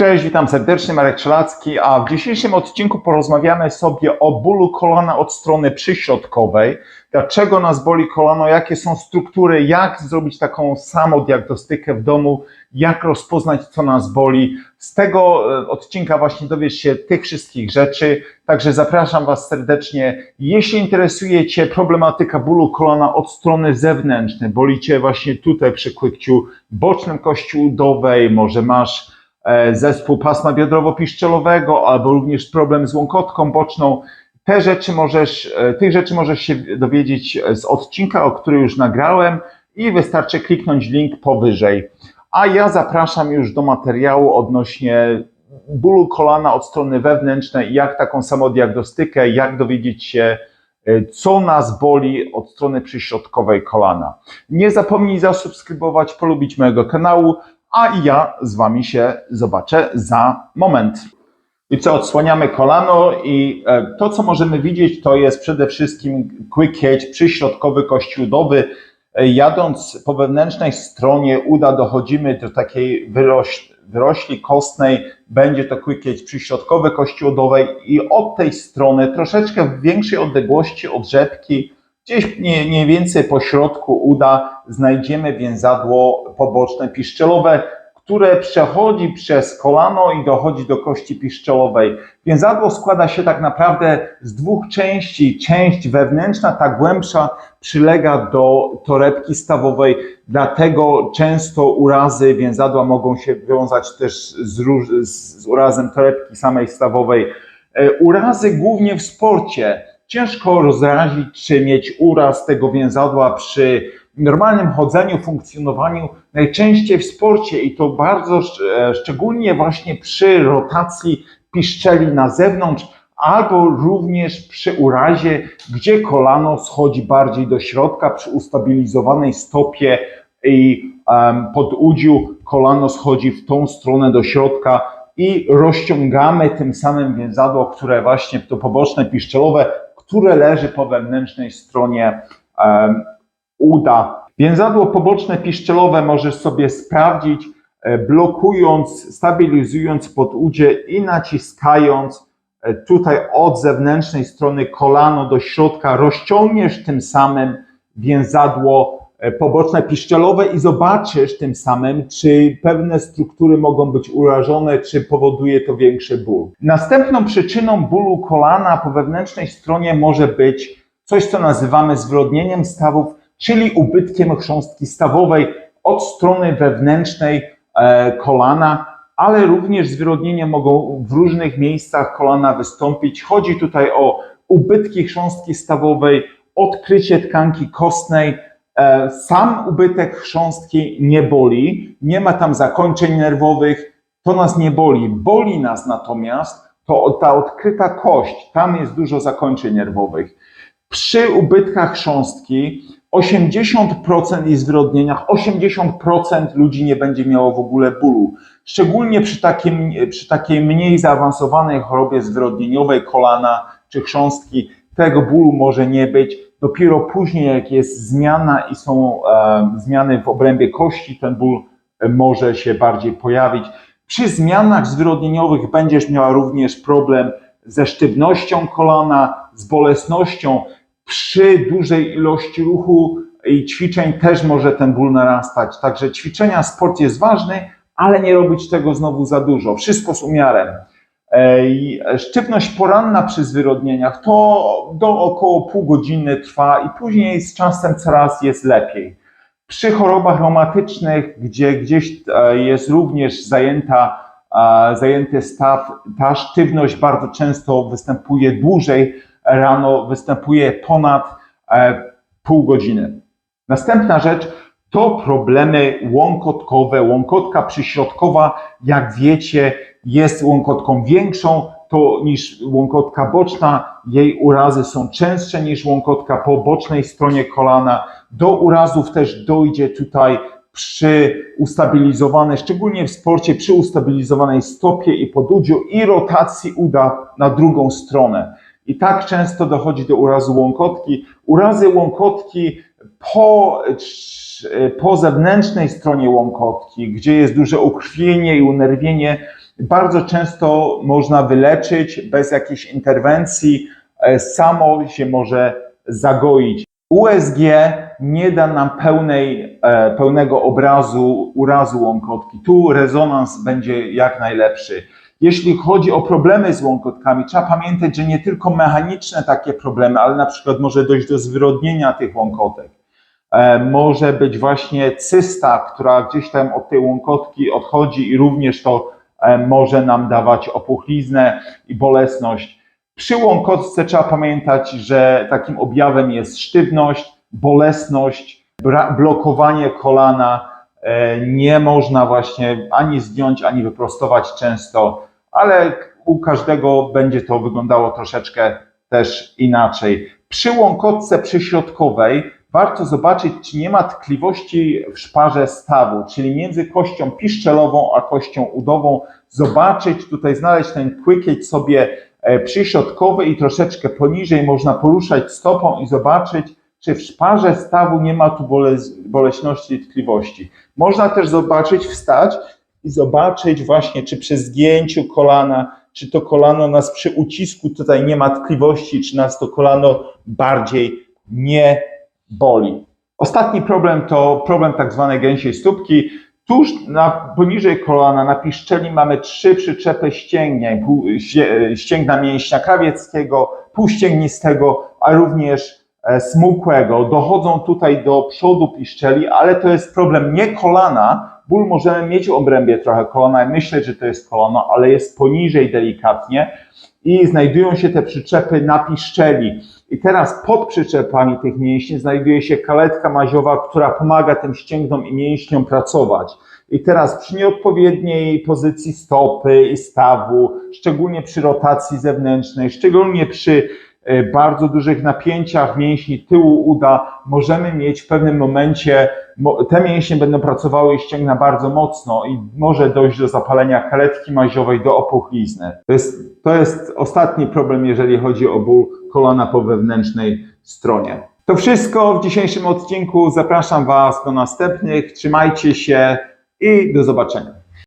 Cześć, witam serdecznie, Marek Czelacki, a w dzisiejszym odcinku porozmawiamy sobie o bólu kolana od strony przyśrodkowej. Dlaczego nas boli kolano, jakie są struktury, jak zrobić taką samodiagnostykę w domu, jak rozpoznać, co nas boli. Z tego e, odcinka właśnie dowiesz się tych wszystkich rzeczy, także zapraszam Was serdecznie. Jeśli interesuje Cię problematyka bólu kolana od strony zewnętrznej, boli Cię właśnie tutaj przy kłykciu bocznym kości udowej, może masz zespół pasma biodrowo-piszczelowego, albo również problem z łąkotką boczną. Te rzeczy możesz, e, tych rzeczy możesz się dowiedzieć z odcinka, o który już nagrałem i wystarczy kliknąć link powyżej. A ja zapraszam już do materiału odnośnie bólu kolana od strony wewnętrznej, jak taką samodiagnostykę, jak dowiedzieć się, e, co nas boli od strony przyśrodkowej kolana. Nie zapomnij zasubskrybować, polubić mojego kanału, a ja z Wami się zobaczę za moment. I co, odsłaniamy kolano i e, to, co możemy widzieć, to jest przede wszystkim quick edge przyśrodkowy kości udowy. E, Jadąc po wewnętrznej stronie uda dochodzimy do takiej wyroś, wyrośli kostnej, będzie to quick edge przyśrodkowy kości udowej i od tej strony troszeczkę w większej odległości od rzepki, gdzieś mniej, więcej po środku uda, znajdziemy więzadło poboczne piszczelowe, które przechodzi przez kolano i dochodzi do kości piszczelowej. Więzadło składa się tak naprawdę z dwóch części. Część wewnętrzna, ta głębsza, przylega do torebki stawowej, dlatego często urazy więzadła mogą się wiązać też z, z urazem torebki samej stawowej. E, Urazy głównie w sporcie. Ciężko rozrazić, czy mieć uraz tego więzadła przy normalnym chodzeniu, funkcjonowaniu, najczęściej w sporcie i to bardzo e, szczególnie właśnie przy rotacji piszczeli na zewnątrz, albo również przy urazie, gdzie kolano schodzi bardziej do środka, przy ustabilizowanej stopie i um, pod udziu kolano schodzi w tą stronę do środka i rozciągamy tym samym więzadło, które właśnie to poboczne piszczelowe, które leży po wewnętrznej stronie uda. Więzadło poboczne piszczelowe możesz sobie sprawdzić, e, blokując, stabilizując podudzie i naciskając e, tutaj od zewnętrznej strony kolano do środka, rozciągniesz tym samym więzadło poboczne piszczelowe i zobaczysz tym samym, czy pewne struktury mogą być urażone, czy powoduje to większy ból. Następną przyczyną bólu kolana po wewnętrznej stronie może być coś, co nazywamy zwrodnieniem stawów, czyli ubytkiem chrząstki stawowej od strony wewnętrznej e, kolana, ale również zwyrodnienia mogą w różnych miejscach kolana wystąpić. Chodzi tutaj o ubytki chrząstki stawowej, odkrycie tkanki kostnej. E, Sam ubytek chrząstki nie boli, nie ma tam zakończeń nerwowych, to nas nie boli. Boli nas natomiast to ta odkryta kość, tam jest dużo zakończeń nerwowych. Przy ubytkach chrząstki 80% i zwyrodnieniach, 80% ludzi nie będzie miało w ogóle bólu. Szczególnie przy, przy takiej mniej zaawansowanej chorobie zwyrodnieniowej kolana czy chrząstki, tego bólu może nie być. Dopiero później, jak jest zmiana i są e, zmiany w obrębie kości, ten ból może się bardziej pojawić. Przy zmianach zwyrodnieniowych będziesz miała również problem ze sztywnością kolana, z bolesnością. Przy dużej ilości ruchu i ćwiczeń też może ten ból narastać. Także ćwiczenia, sport jest ważny, ale nie robić tego znowu za dużo. Wszystko z umiarem. I Sztywność poranna przy zwyrodnieniach to do około pół godziny trwa i później z czasem coraz jest lepiej. Przy chorobach reumatycznych, gdzie gdzieś e, jest również zajęta, e, zajęty staw, ta sztywność bardzo często występuje dłużej, rano występuje ponad e, pół godziny. Następna rzecz to problemy łąkotkowe. Łąkotka przyśrodkowa, jak wiecie, jest łąkotką większą to niż łąkotka boczna. Jej urazy są częstsze niż łąkotka po bocznej stronie kolana. Do urazów też dojdzie tutaj przy ustabilizowanej, szczególnie w sporcie, przy ustabilizowanej stopie i podudziu i rotacji uda na drugą stronę. I tak często dochodzi do urazu łąkotki. Urazy łąkotki po, po zewnętrznej stronie łąkotki, gdzie jest duże ukrwienie i unerwienie, Bardzo często można wyleczyć bez jakiejś interwencji, e, samo się może zagoić. USG nie da nam pełnej, e, pełnego obrazu urazu łąkotki. Tu rezonans będzie jak najlepszy. Jeśli chodzi o problemy z łąkotkami, trzeba pamiętać, że nie tylko mechaniczne takie problemy, ale na przykład może dojść do zwyrodnienia tych łąkotek. E, Może być właśnie cysta, która gdzieś tam od tej łąkotki odchodzi i również to e, może nam dawać opuchliznę i bolesność. Przy łąkotce trzeba pamiętać, że takim objawem jest sztywność, bolesność, blokowanie kolana. E, Nie można właśnie ani zdjąć, ani wyprostować często, ale u każdego będzie to wyglądało troszeczkę też inaczej. Przy łąkotce przyśrodkowej warto zobaczyć, czy nie ma tkliwości w szparze stawu, czyli między kością piszczelową a kością udową. Zobaczyć, tutaj znaleźć ten quickage sobie e, przyśrodkowy i troszeczkę poniżej można poruszać stopą i zobaczyć, czy w szparze stawu nie ma tu bole, boleśności i tkliwości. Można też zobaczyć, wstać i zobaczyć właśnie, czy przy zgięciu kolana, czy to kolano nas przy ucisku tutaj nie ma tkliwości, czy nas to kolano bardziej nie boli. Ostatni problem to problem tak zwanej gęsiej stópki. Tuż na, poniżej kolana, na piszczeli mamy trzy przyczepy ścięgnień, ścięgna mięśnia krawieckiego, półścięgnistego, a również e, smukłego. Dochodzą tutaj do przodu piszczeli, ale to jest problem nie kolana. Ból możemy mieć w obrębie trochę kolana myśleć, że to jest kolano, ale jest poniżej delikatnie i znajdują się te przyczepy na piszczeli. I teraz pod przyczepami tych mięśni znajduje się kaletka maziowa, która pomaga tym ścięgnom i mięśniom pracować. I teraz przy nieodpowiedniej pozycji stopy i stawu, szczególnie przy rotacji zewnętrznej, szczególnie przy bardzo dużych napięciach mięśni tyłu uda, możemy mieć w pewnym momencie, mo- te mięśnie będą pracowały i ścięgna bardzo mocno i może dojść do zapalenia kaletki maziowej, do opuchlizny. To jest, to jest ostatni problem, jeżeli chodzi o ból kolana po wewnętrznej stronie. To wszystko w dzisiejszym odcinku. Zapraszam Was do następnych. Trzymajcie się i do zobaczenia.